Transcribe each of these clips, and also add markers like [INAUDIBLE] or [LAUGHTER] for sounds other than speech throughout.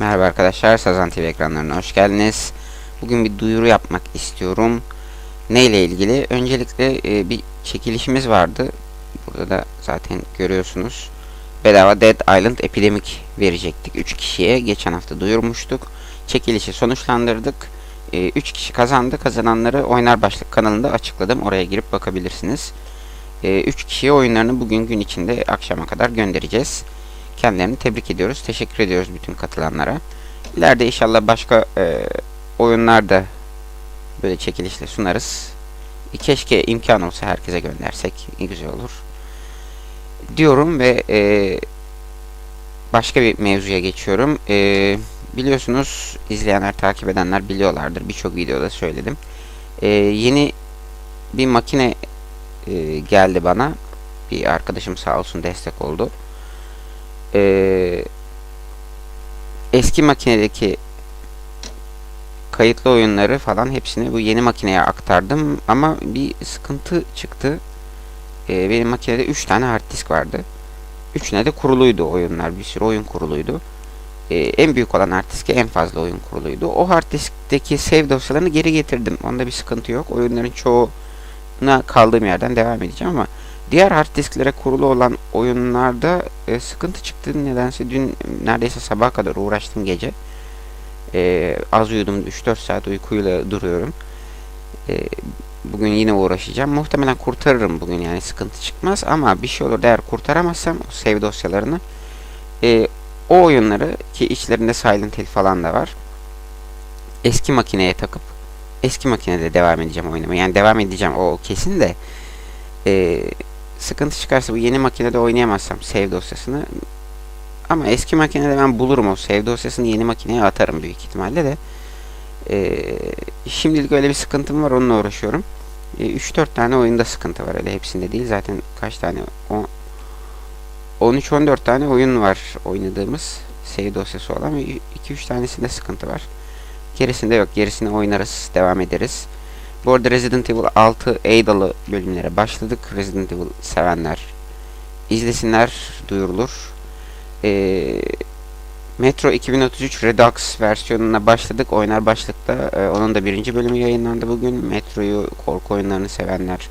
Merhaba arkadaşlar, Sazan TV ekranlarına hoş geldiniz. Bugün bir duyuru yapmak istiyorum. Ne ile ilgili? Öncelikle e, bir çekilişimiz vardı. Burada da zaten görüyorsunuz. Bedava Dead Island Epidemic verecektik 3 kişiye. Geçen hafta duyurmuştuk. Çekilişi sonuçlandırdık. 3 kişi kazandı. Kazananları Oynar Başlık kanalında açıkladım. Oraya girip bakabilirsiniz. 3 kişiye oyunlarını bugün gün içinde akşama kadar göndereceğiz. Kendilerini tebrik ediyoruz. Teşekkür ediyoruz bütün katılanlara. İleride inşallah başka e, oyunlarda böyle çekilişle sunarız. E, keşke imkan olsa herkese göndersek. Ne güzel olur. Diyorum ve e, başka bir mevzuya geçiyorum. E, biliyorsunuz izleyenler, takip edenler biliyorlardır. Birçok videoda söyledim. E, yeni bir makine e, geldi bana. Bir arkadaşım sağ olsun destek oldu e, eski makinedeki kayıtlı oyunları falan hepsini bu yeni makineye aktardım ama bir sıkıntı çıktı. E, benim makinede 3 tane hard disk vardı. Üçüne de kuruluydu oyunlar. Bir sürü oyun kuruluydu. E, en büyük olan hard diske en fazla oyun kuruluydu. O hard diskteki save dosyalarını geri getirdim. Onda bir sıkıntı yok. Oyunların çoğuna kaldığım yerden devam edeceğim ama Diğer hard disklere kurulu olan oyunlarda e, sıkıntı çıktı. Nedense dün neredeyse sabaha kadar uğraştım gece. E, az uyudum. 3-4 saat uykuyla duruyorum. E, bugün yine uğraşacağım. Muhtemelen kurtarırım bugün yani sıkıntı çıkmaz. Ama bir şey olur eğer kurtaramazsam o save dosyalarını e, o oyunları ki içlerinde Silent Hill falan da var. Eski makineye takıp eski makinede devam edeceğim oynamaya. Yani devam edeceğim o kesin de e, sıkıntı çıkarsa bu yeni makinede oynayamazsam save dosyasını ama eski makinede ben bulurum o save dosyasını yeni makineye atarım büyük ihtimalle de ee, şimdilik öyle bir sıkıntım var onunla uğraşıyorum. Ee, 3-4 tane oyunda sıkıntı var öyle hepsinde değil zaten kaç tane 13-14 tane oyun var oynadığımız save dosyası olan ve 2-3 tanesinde sıkıntı var. Gerisinde yok gerisini oynarız devam ederiz. Bu arada Resident Evil 6 Adalı bölümlere başladık. Resident Evil sevenler izlesinler, duyurulur. Ee, Metro 2033 Redux versiyonuna başladık. Oynar başlıkta. Ee, onun da birinci bölümü yayınlandı bugün. Metro'yu, korku oyunlarını sevenler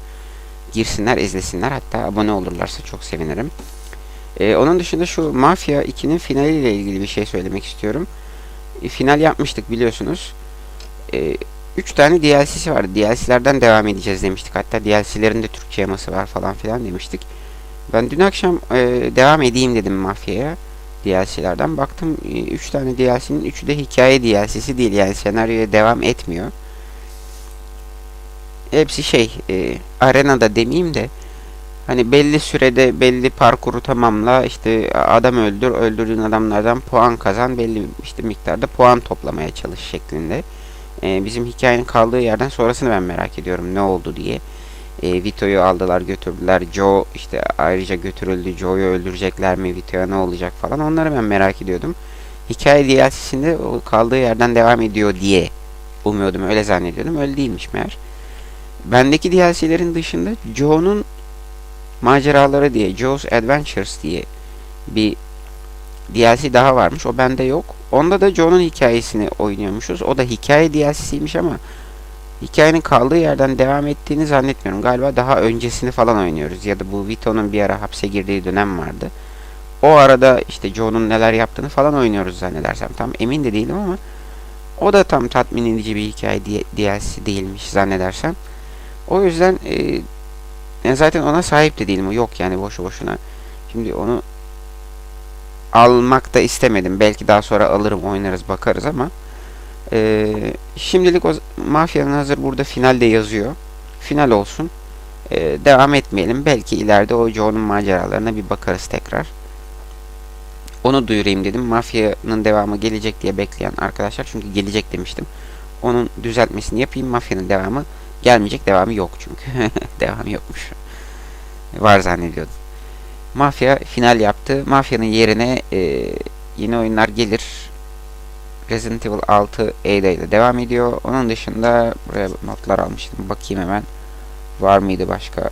girsinler, izlesinler. Hatta abone olurlarsa çok sevinirim. Ee, onun dışında şu Mafia 2'nin finaliyle ilgili bir şey söylemek istiyorum. E, final yapmıştık biliyorsunuz. E, 3 tane DLC'si vardı. DLC'lerden devam edeceğiz demiştik. Hatta DLC'lerin de Türkçe yaması var falan filan demiştik. Ben dün akşam e, devam edeyim dedim Mafya'ya. DLC'lerden baktım 3 e, tane DLC'nin 3'ü de hikaye DLC'si değil. Yani senaryoya devam etmiyor. Hepsi şey e, arenada demeyeyim de hani belli sürede belli parkuru tamamla işte adam öldür öldürdüğün adamlardan puan kazan belli işte miktarda puan toplamaya çalış şeklinde e, bizim hikayenin kaldığı yerden sonrasını ben merak ediyorum ne oldu diye. E, Vito'yu aldılar götürdüler. Joe işte ayrıca götürüldü. Joe'yu öldürecekler mi? Vito'ya ne olacak falan onları ben merak ediyordum. Hikaye DLC'sinde kaldığı yerden devam ediyor diye umuyordum. Öyle zannediyordum. Öyle değilmiş meğer. Bendeki DLC'lerin dışında Joe'nun maceraları diye Joe's Adventures diye bir DLC daha varmış. O bende yok. Onda da John'un hikayesini oynuyormuşuz. O da hikaye DLC'siymiş ama hikayenin kaldığı yerden devam ettiğini zannetmiyorum. Galiba daha öncesini falan oynuyoruz. Ya da bu Vito'nun bir ara hapse girdiği dönem vardı. O arada işte John'un neler yaptığını falan oynuyoruz zannedersem. Tam emin de değilim ama o da tam tatmin edici bir hikaye DLC değilmiş zannedersem. O yüzden e, zaten ona sahip de değilim. Yok yani boşu boşuna. Şimdi onu almak da istemedim. Belki daha sonra alırım oynarız bakarız ama e, şimdilik o mafyanın hazır burada finalde yazıyor. Final olsun. E, devam etmeyelim. Belki ileride o Joe'nun maceralarına bir bakarız tekrar. Onu duyurayım dedim. Mafyanın devamı gelecek diye bekleyen arkadaşlar. Çünkü gelecek demiştim. Onun düzeltmesini yapayım. Mafyanın devamı gelmeyecek. Devamı yok çünkü. [LAUGHS] devamı yokmuş. Var zannediyordum. Mafya final yaptı. Mafyanın yerine e, yeni oyunlar gelir. Resident Evil 6 Ada ile devam ediyor. Onun dışında buraya notlar almıştım. Bakayım hemen. Var mıydı başka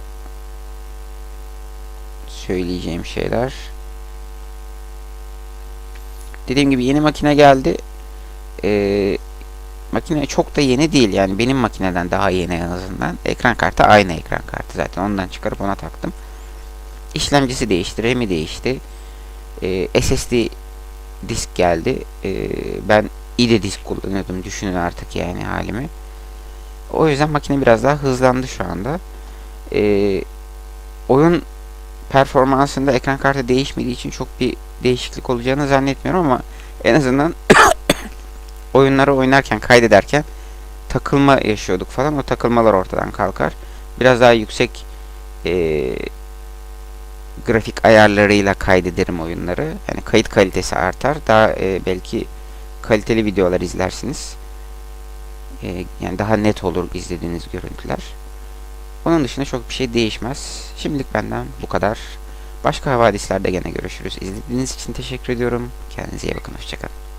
söyleyeceğim şeyler? Dediğim gibi yeni makine geldi. Ee, makine çok da yeni değil yani benim makineden daha yeni en azından. Ekran kartı aynı ekran kartı zaten ondan çıkarıp ona taktım. İşlemcisi değişti, RAM'i değişti. Ee, SSD disk geldi. Ee, ben IDE disk kullanıyordum düşünün artık yani halimi. O yüzden makine biraz daha hızlandı şu anda. Ee, oyun performansında ekran kartı değişmediği için çok bir değişiklik olacağını zannetmiyorum ama en azından [COUGHS] oyunları oynarken kaydederken takılma yaşıyorduk falan o takılmalar ortadan kalkar. Biraz daha yüksek e, grafik ayarlarıyla kaydederim oyunları. Yani kayıt kalitesi artar. Daha e, belki kaliteli videolar izlersiniz. E, yani daha net olur izlediğiniz görüntüler. Onun dışında çok bir şey değişmez. Şimdilik benden bu kadar. Başka havadislerde gene görüşürüz. İzlediğiniz için teşekkür ediyorum. Kendinize iyi bakın. Hoşçakalın.